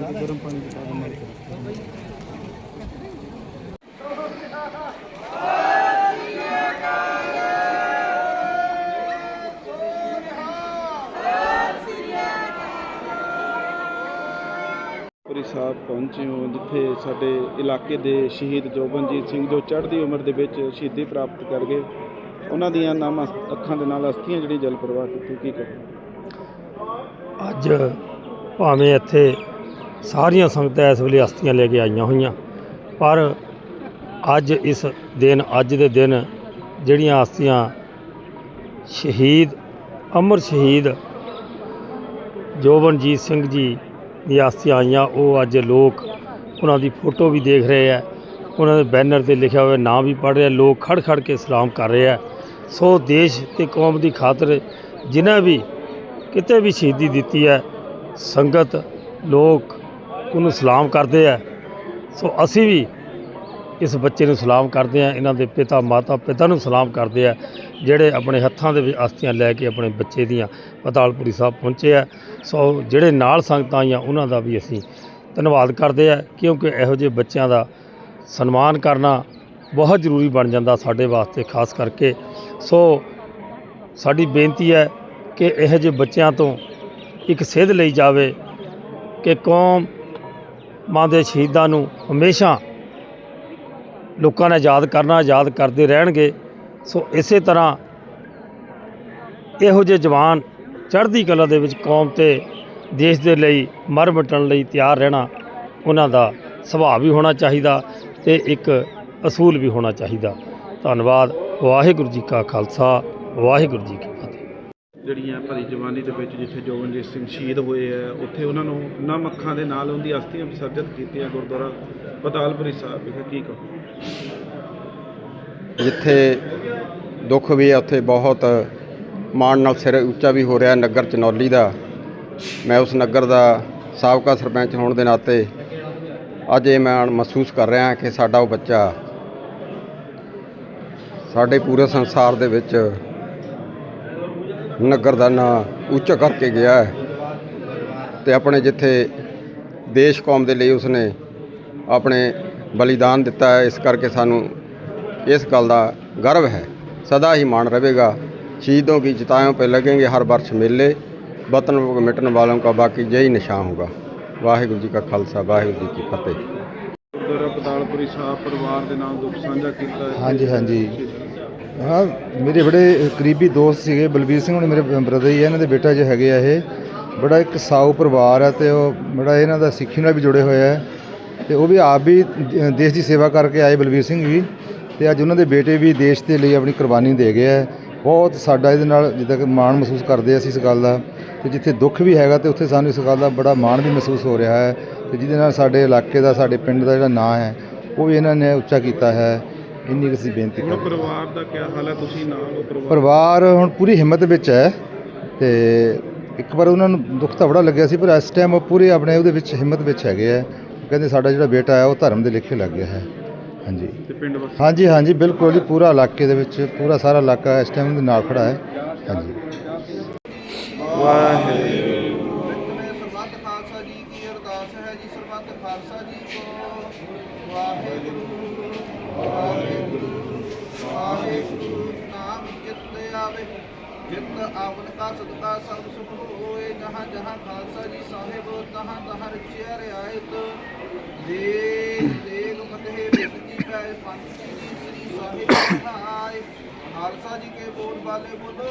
ਗਰਮ ਪਾਣੀ ਦੇ ਪਾ ਦਿੰਦਾ ਪੁਰੀ ਸਾਹਿਬ ਪਹੁੰਚੇ ਹੋ ਜਿੱਥੇ ਸਾਡੇ ਇਲਾਕੇ ਦੇ ਸ਼ਹੀਦ ਜੋਬਨਜੀਤ ਸਿੰਘ ਜੋ ਚੜ੍ਹਦੀ ਉਮਰ ਦੇ ਵਿੱਚ ਸ਼ਹੀਦੀ ਪ੍ਰਾਪਤ ਕਰ ਗਏ। ਉਹਨਾਂ ਦੀਆਂ ਨਾਮ ਅੱਖਾਂ ਦੇ ਨਾਲ ਅਸਥੀਆਂ ਜਿਹੜੀ ਜਲ ਪ੍ਰਵਾਹ ਕੀਤੀ ਕੀ ਕਹੋ ਅੱਜ ਭਾਵੇਂ ਇੱਥੇ ਸਾਰੀਆਂ ਸੰਗਤਾਂ ਇਸ ਵੇਲੇ ਅਸਥੀਆਂ ਲੈ ਕੇ ਆਈਆਂ ਹੋਈਆਂ। ਪਰ ਅੱਜ ਇਸ ਦਿਨ, ਅੱਜ ਦੇ ਦਿਨ ਜਿਹੜੀਆਂ ਅਸਤੀਆਂ ਸ਼ਹੀਦ, ਅਮਰ ਸ਼ਹੀਦ ਜੋਬਨਜੀਤ ਸਿੰਘ ਜੀ ਦੀਆਂ ਅਸਥੀਆਂ ਆਈਆਂ, ਉਹ ਅੱਜ ਲੋਕ ਉਹਨਾਂ ਦੀ ਫੋਟੋ ਵੀ ਦੇਖ ਰਹੇ ਆ। ਉਹਨਾਂ ਦੇ ਬੈਨਰ ਤੇ ਲਿਖਿਆ ਹੋਇਆ ਨਾਮ ਵੀ ਪੜ੍ਹ ਰਿਹਾ, ਲੋਕ ਖੜ ਖੜ ਕੇ ਸਲਾਮ ਕਰ ਰਹੇ ਆ। ਸੋ ਦੇਸ਼ ਤੇ ਕੌਮ ਦੀ ਖਾਤਰ ਜਿਨ੍ਹਾਂ ਵੀ ਕਿਤੇ ਵੀ ਸ਼ਹੀਦੀ ਦਿੱਤੀ ਹੈ, ਸੰਗਤ, ਲੋਕ ਉਹਨੂੰ ਸਲਾਮ ਕਰਦੇ ਆ। ਸੋ ਅਸੀਂ ਵੀ ਇਸ ਬੱਚੇ ਨੂੰ ਸਲਾਮ ਕਰਦੇ ਆ, ਇਹਨਾਂ ਦੇ ਪਿਤਾ, ਮਾਤਾ ਪਿਤਾ ਨੂੰ ਸਲਾਮ ਕਰਦੇ ਆ, ਜਿਹੜੇ ਆਪਣੇ ਹੱਥਾਂ ਦੇ ਵਿੱਚ ਅਸਥੀਆਂ ਲੈ ਕੇ ਆਪਣੇ ਬੱਚੇ ਦੀਆਂ ਪਤਾਲਪੁਰੀ ਸਾਹਿਬ ਪਹੁੰਚੇ ਆ। ਸੋ ਜਿਹੜੇ ਨਾਲ ਸੰਗਤਾਂ ਆਈਆਂ, ਉਹਨਾਂ ਦਾ ਵੀ ਅਸੀਂ ਧੰਨਵਾਦ ਕਰਦੇ ਆ, ਕਿਉਂਕਿ ਇਹੋ ਜਿਹੇ ਬੱਚਿਆਂ ਦਾ ਸਨਮਾਨ ਕਰਨਾ ਬਹੁਤ ਜ਼ਰੂਰੀ ਬਣ ਜਾਂਦਾ ਸਾਡੇ ਵਾਸਤੇ, ਖਾਸ ਕਰਕੇ। ਸੋ ਸਾਡੀ ਬੇਨਤੀ ਹੈ ਕਿ ਇਹੋ ਜਿਹੇ ਬੱਚਿਆਂ ਤੋਂ ਇੱਕ ਸੇਧ ਲਈ ਜਾਵੇ ਕਿ ਕੌਮ ਮਾਂ ਦੇ ਸ਼ਹੀਦਾਂ ਨੂੰ ਹਮੇਸ਼ਾ ਲੋਕਾਂ ਨੇ ਯਾਦ ਕਰਨਾ, ਯਾਦ ਕਰਦੇ ਰਹਿਣਗੇ। ਸੋ ਇਸੇ ਤਰ੍ਹਾਂ ਇਹੋ ਜਿਹੇ ਜਵਾਨ ਚੜ੍ਹਦੀ ਕਲਾ ਦੇ ਵਿੱਚ ਕੌਮ ਤੇ ਦੇਸ਼ ਦੇ ਲਈ ਮਰ ਮਿਟਣ ਲਈ ਤਿਆਰ ਰਹਿਣਾ ਉਹਨਾਂ ਦਾ ਸੁਭਾਅ ਵੀ ਹੋਣਾ ਚਾਹੀਦਾ ਤੇ ਇੱਕ ਅਸੂਲ ਵੀ ਹੋਣਾ ਚਾਹੀਦਾ। ਧੰਨਵਾਦ। ਵਾਹਿਗੁਰੂ ਜੀ ਕਾ ਖਾਲਸਾ। ਵਾਹਿਗੁਰੂ ਜੀ ਕੀ ਜਿਹੜੀਆਂ ਭਰੀ ਜਵਾਨੀ ਦੇ ਵਿੱਚ ਜਿੱਥੇ ਜੋਬਨਜੀਤ ਸਿੰਘ ਸ਼ਹੀਦ ਹੋਏ ਆ, ਉੱਥੇ ਉਹਨਾਂ ਨੂੰ ਨਮ ਅੱਖਾਂ ਦੇ ਨਾਲ ਉਹਦੀ ਅਸਥੀਆਂ ਵਿਸਰਜਿਤ ਕੀਤੀਆਂ ਗੁਰਦੁਆਰਾ ਪਤਾਲਪੁਰੀ ਸਾਹਿਬ ਵਿਖੇ, ਕੀ ਕਹੋ? ਜਿੱਥੇ ਦੁੱਖ ਵੀ ਹੈ ਉੱਥੇ ਬਹੁਤ ਮਾਣ ਨਾਲ ਸਿਰ ਉੱਚਾ ਵੀ ਹੋ ਰਿਹਾ ਨਗਰ ਚਨੌਲੀ ਦਾ। ਮੈਂ ਉਸ ਨਗਰ ਦਾ ਸਾਬਕਾ ਸਰਪੰਚ ਹੋਣ ਦੇ ਨਾਤੇ ਅੱਜ ਇਹ ਮੈਂ ਮਹਿਸੂਸ ਕਰ ਰਿਹਾ ਕਿ ਸਾਡਾ ਉਹ ਬੱਚਾ ਸਾਡੇ ਪੂਰੇ ਸੰਸਾਰ ਦੇ ਵਿੱਚ ਨਗਰ ਦਾ ਨਾਂ ਉੱਚਾ ਕਰਕੇ ਗਿਆ ਹੈ ਤੇ ਆਪਣੇ ਜਿੱਥੇ ਦੇਸ਼ ਕੌਮ ਦੇ ਲਈ ਉਸਨੇ ਆਪਣੇ ਬਲੀਦਾਨ ਦਿੱਤਾ ਹੈ ਇਸ ਕਰਕੇ ਸਾਨੂੰ ਇਸ ਗੱਲ ਦਾ गर्व है सदा ही मान रहेगा शहीदों की चिताओं पर लगेंगे हर वर्ष मेले वतन को मिटने वालों का बाकी यही निशान होगा वाहिगुरु जी का खालसा वाहिगुरु जी की फतेह ਗੁਰਦੁਆਰਾ ਪਤਾਲਪੁਰੀ ਸਾਹਿਬ ਪਰਿਵਾਰ ਦੇ ਨਾਲ ਦੁੱਖ ਸਾਂਝਾ ਕੀਤਾ ਹੈ। ਹਾਂਜੀ, ਹਾਂਜੀ। ਹਾਂ, ਮੇਰੇ ਬੜੇ ਕਰੀਬੀ ਦੋਸਤ ਸੀਗੇ, ਬਲਬੀਰ ਸਿੰਘ ਹੁਣ ਮੇਰੇ ਬ੍ਰਦਰ ਹੀ ਆ, ਇਹਨਾਂ ਦੇ ਬੇਟਾ ਜੇ ਹੈਗੇ ਆ ਇਹ। ਬੜਾ ਇੱਕ ਸਾਊ ਪਰਿਵਾਰ ਹੈ ਤੇ ਉਹ ਬੜਾ ਇਹਨਾਂ ਦਾ ਸਿੱਖੀ ਨਾਲ ਵੀ ਜੁੜੇ ਹੋਏ ਹੈ ਤੇ ਉਹ ਵੀ ਆਪ ਵੀ ਦੇਸ਼ ਦੀ ਸੇਵਾ ਕਰਕੇ ਆਏ ਬਲਬੀਰ ਸਿੰਘ ਵੀ ਤੇ ਅੱਜ ਉਹਨਾਂ ਦੇ ਬੇਟੇ ਵੀ ਦੇਸ਼ ਦੇ ਲਈ ਆਪਣੀ ਕੁਰਬਾਨੀ ਦੇ ਗਏ ਆ। ਬਹੁਤ ਸਾਡਾ ਇਹਦੇ ਨਾਲ ਜਿੱਦਾਂ ਕਿ ਮਾਣ ਮਹਿਸੂਸ ਕਰਦੇ ਅਸੀਂ ਇਸ ਗੱਲ ਦਾ। ਤੇ ਜਿੱਥੇ ਦੁੱਖ ਵੀ ਹੈਗਾ ਤੇ ਉੱਥੇ ਸਾਨੂੰ ਇਸ ਗੱਲ ਦਾ ਬੜਾ ਮਾਣ ਵੀ ਮਹਿਸੂਸ ਹੋ ਰਿਹਾ ਹੈ। ਤੇ ਜਿਹਦੇ ਨਾਲ ਸਾਡੇ ਇਲਾਕੇ ਦਾ, ਸਾਡੇ ਪਿੰਡ ਦਾ ਜਿਹੜਾ ਨਾਂ ਹੈ, ਉਹ ਵੀ ਇਹਨਾਂ ਨੇ ਉੱਚਾ ਕੀਤਾ ਹੈ। ਇੰਨੀ ਕੁ ਅਸੀਂ ਬੇਨਤੀ ਹੁਣ ਕਰਦੇ ਹਾਂ ਪਰਿਵਾਰ ਦਾ ਕੀ ਹਾਲ ਹੈ? ਤੁਸੀਂ ਨਾਲ ਹੋ ਪਰਿਵਾਰ? ਪਰਿਵਾਰ ਹੁਣ ਪੂਰੀ ਹਿੰਮਤ ਵਿੱਚ ਹੈ ਤੇ ਇੱਕ ਵਾਰ ਉਹਨਾਂ ਨੂੰ ਦੁੱਖ ਤਾਂ ਬੜਾ ਲੱਗਿਆ ਸੀ ਪਰ ਇਸ ਟਾਈਮ ਉਹ ਪੂਰੇ ਆਪਣੇ ਉਹਦੇ ਵਿੱਚ ਹਿੰਮਤ ਵਿੱਚ ਹੈਗੇ ਆ। ਕਹਿੰਦੇ ਸਾਡਾ ਜਿਹੜਾ ਬੇਟਾ ਹੈ ਉਹ ਧਰਮ ਦੇ ਲੇਖੇ ਲੱਗ ਗਿਆ ਹੈ। ਹਾਂਜੀ। ਤੇ ਪਿੰਡ ਵਾਸੀ ਹਾਂਜੀ ਹਾਂਜੀ ਬਿਲਕੁਲ ਜੀ ਪੂਰਾ ਇਲਾਕੇ ਦੇ ਵਿੱਚ ਪੂਰਾ ਸਾਰਾ ਇਲਾਕਾ ਇਸ ਟਾਈਮ ਦੇ ਨਾਲ ਖੜਾ ਹੈ। ਹਾਂਜੀ। ਵਾਹਿਗੁਰੂ ਮੈਂ ਸਰਬੱਤ ਖਾਲਸਾ ਜੀ ਕੀ ਅਰਦਾਸ ਹੈ ਜੀ ਸਰਬੱਤ ਖਾਲਸਾ ਜੀ ਕੋ ਵਾਹਿਗੁਰੂ। ਵਾਹਿਗੁਰੂ ਨਾਮ ਚਿਤ ਆਵੇ ਜਿਤ ਆਵਨ ਕਾ ਸਦਕਾ ਸਭ ਸੁਖ ਹੋਏ ਜਹਾਂ ਜਹਾਂ ਖਾਲਸਾ ਜੀ ਸਾਹਿਬ ਤਹਾਂ ਤਹਾਂ ਰਚਿਆ ਰਿਆਇਤ ਦੇਖ ਦੇਖ ਮਤਹਿ ਬਿਰਤੀ ਪੈ ਪੰਥ ਜੀ ਸ੍ਰੀ ਸਾਹਿਬ ਸਹਾਇ ਖਾਲਸਾ ਜੀ ਕੇ ਬੋਲ ਬਾਲੇ ਬੋਲੋ